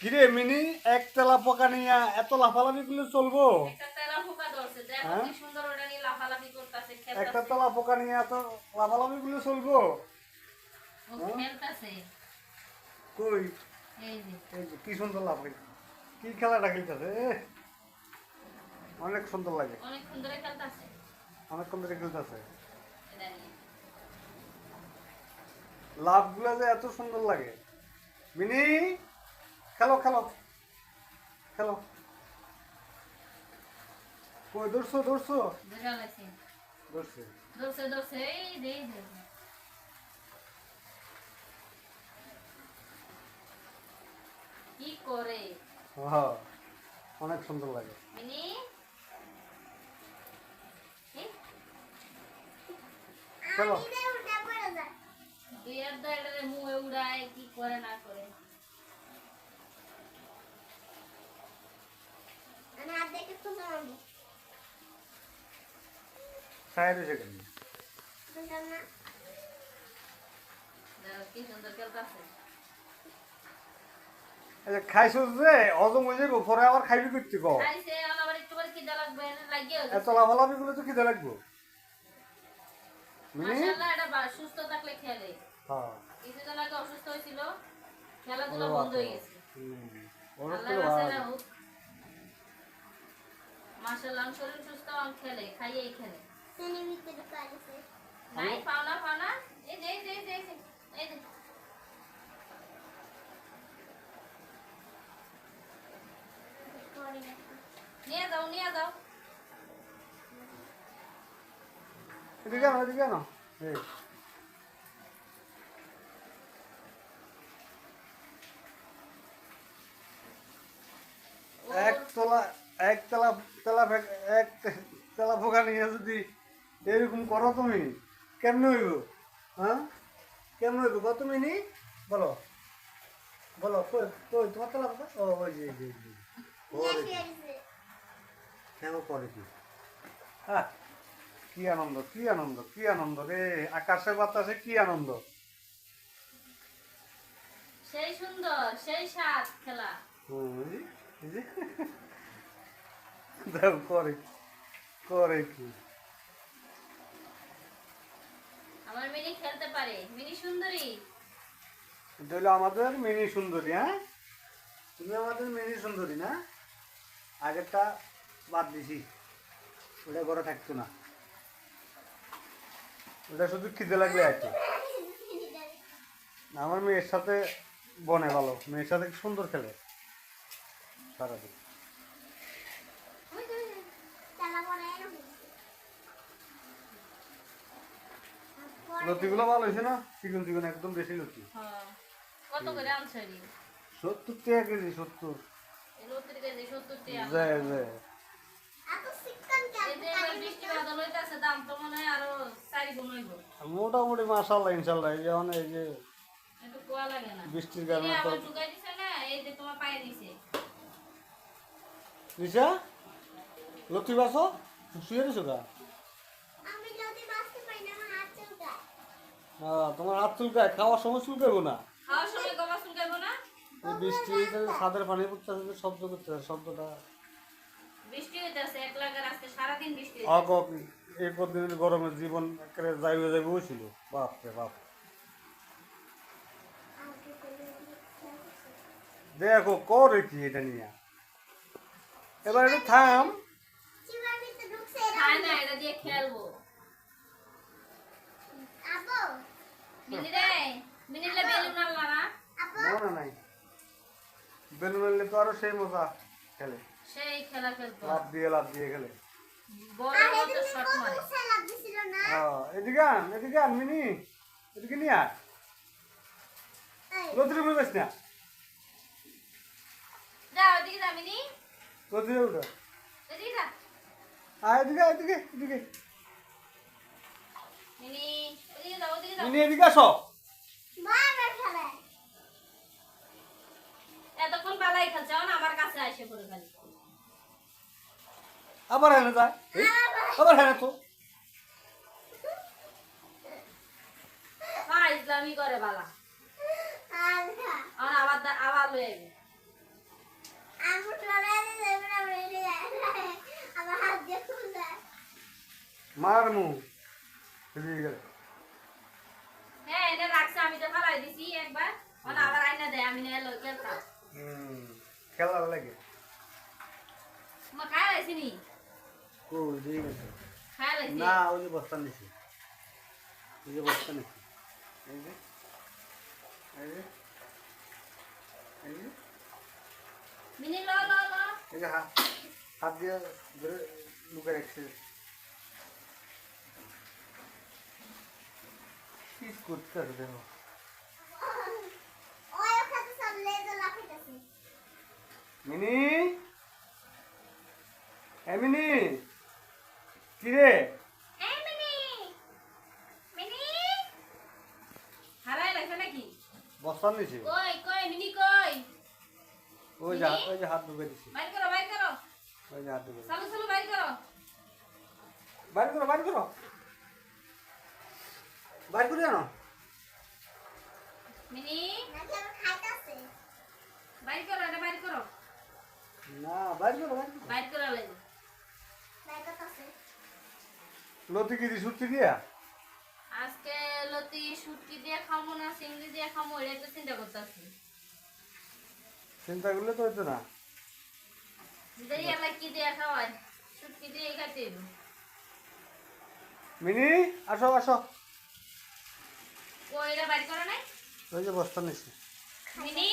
কিরে মিনি এক তেলা পোকা নিয়ে এত লাফালাফি করলে চলবো? একটা তেলা হ্যাঁ? একটা খেলতেছে পোকা নিয়ে এত লাফালাফি করলে চলবো? ও কই? কি সুন্দর লাভ লাফাই কি খেলাটা খেলতেছে অনেক সুন্দর লাগে। অনেক সুন্দর খেলতেছে। অনেকক্ষণ ধরে খেলতেছে। লাভগুলো যে এত সুন্দর লাগে। মিনি? খেলো খেলো। খেলো। কই দৌড়ছো দৌড়ছো এই কি করে? হ্যাঁ অনেক সুন্দর লাগে। মিনি? দুই আর মুয়ে উড়ায় কি করে না করে। সাইডে সেখানে দেখো কি সুন্দর খেলতেছে এই যে খাইছো যে হজম হয়ে যাব পরে আবার খাইবি করতে কো খাইছে আবার একটু করে খিদা লাগবে লাগিয়ে এত লাফালাফি গুলো তো খিদে লাগবো। মাশাআল্লাহ এটা বা- সুস্থ থাকলে খেলে হ্যাঁ কিছুদিন আগে অসুস্থ হয়েছিল খেলাধুলা বন্ধ হয়ে গেছে মাশাআল্লাহ আমার শরীর সুস্থ খেলে খাইয়েই খেলে। নাই পাও না পাও না এই যে এই যে এই যে এই যে, এই যে নিয়ে যাও নিয়ে যাও। এদিকে আনো এদিকে আনো। এই। এক তলা এক তেলা এক তেলা ফোকা নিয়ে যদি এরকম করো তুমি। কেমনে হইব? হ্যাঁ? কেমনে হইব? কত মিনি বলো। বলো কই কই তোমার তেলা ফোকা ও ওই যে যে, যে। কেন করে কি হ্যাঁ। কি আনন্দ কি আনন্দ কি আনন্দ রে। আকাশে বাতাসে কি আনন্দ। সেই সুন্দর সেই স্বাদ খেলা। করে করে কি। আমার মিনি খেলতে পারে। মিনি সুন্দরী। আমাদের মিনি সুন্দরী হ্যাঁ? তুমি আমাদের মিনি সুন্দরী না? আগেরটা বাদ দিছি। ওটা ঘরে থাকতো না। ওটা শুধু খিদে লাগলে আর কি আমার মেয়ের সাথে বনে ভালো। মেয়ের সাথে সুন্দর খেলে। সারাদিন। লতিগুলো ভালো হয়েছে না? চিকন চিকন একদম বেশি লতি। হ্যাঁ। কত করে সত্তর টাকা কেজি সত্তর। এই লতির কেজি সত্তর টাকা। যায় যায়। এই যে এবার বৃষ্টি বাদল হইতাছে দাম তো মনে হয় আরও চারি গুণ হইব। মোটামুটি মাসাল্লাহ ইনশাল্লাহ এই যেমন এই যে একটু কুয়া লাগে না। বৃষ্টির কারণে নিশা লতি বাসো শুয়ে দিছো গা না তোমার হাত চুলকায় খাওয়ার সময় চুলকাইবো না। খাওয়ার সময় গলা চুলকাইবো না? এই বৃষ্টি ছাদের পানি পড়তেছে শব্দ করতেছে শব্দটা। বৃষ্টি হইতাছে এক লাগার আজকে সারাদিন বৃষ্টি হইতাছে। অক অক এই কদিনের গরমের জীবন একেবারে যাইবে বাপ রে বাপ। দেখো করে কি এটা নিয়ে? এবার একটু থাম। না এটা দিয়ে খেলব। বেলুন আনলা মনে তো আরও সেই মজা খেলে। সেই খেলা খেলতো। লাভ দিয়ে লাভ দিয়ে খেলে। মারে হ্যাঁ, এদিকে আন এদিকে আন মিনি। এদিকে নিয়ে আয়। লতিরে উঠে বেশ না। মিনি। লতিরে উঠে। এদিকে আয় এদিকে এদিকে এদিকে মিনি ওদিকে মিনি এদিকে আসো। এতক্ষণ বালাই খেলছে আমার কাছে আসে পড়ে খালি আবার হ্যাঁ যায়। আবার হ্যাঁ তো। ইসলামই করে বালা। আর আবার আবার লয়ে আইবে। আমার হাত দিয়ে খুলতে মার মু এদিকে গেলে। হ্যাঁ এটা রাখছে আমি তো ফালাই দিছি একবার মানে আবার আইনা দেয় আমি নিয়ে লই খেলতাম হুম খেলার লাগে মা খায় লাইছি নি কো দিয়ে গেছে খায় লাইছি না ওই যে বস্তা নিছি ওই যে বস্তা নিছি এই যে এই যে এই যে মিনি ল ল ল এই যে হাত হাত দিয়ে ধরে লুকে রাখছে কি করতে আছে দেখো মিনি? এ মিনি? কি রে এই মিনি! মিনি! হারাই লাগছে নাকি? বস্তা নিছি কই কই মিনি কই? ওই যে ওই যে হাত ঢুকে দিছি। বাইর করো বাইর করো। ওই যে হাত ঢুকে চালু চালু বাইর করো। বাইর করো বাইর করো। বাইর করে জানো মিনি? বাইর করো এটা বাইর করো। না বাইর করো বাইর করো। লাগে লতি কি দিছি সুতি দিয়া? আজকে লতি শুটকি দিয়ে খামো না চিংড়ি দিয়ে খামো এটা তো চিন্তা করতেছি চিন্তা করলে তো হইতো না। যদি এলা কি দিয়ে খাওয়ায় শুটকি দিয়ে খাইতে হইব। মিনি আসো আসো। কই এটা বাইর করো নাই? ওই যে বস্তা নিছি। মিনি?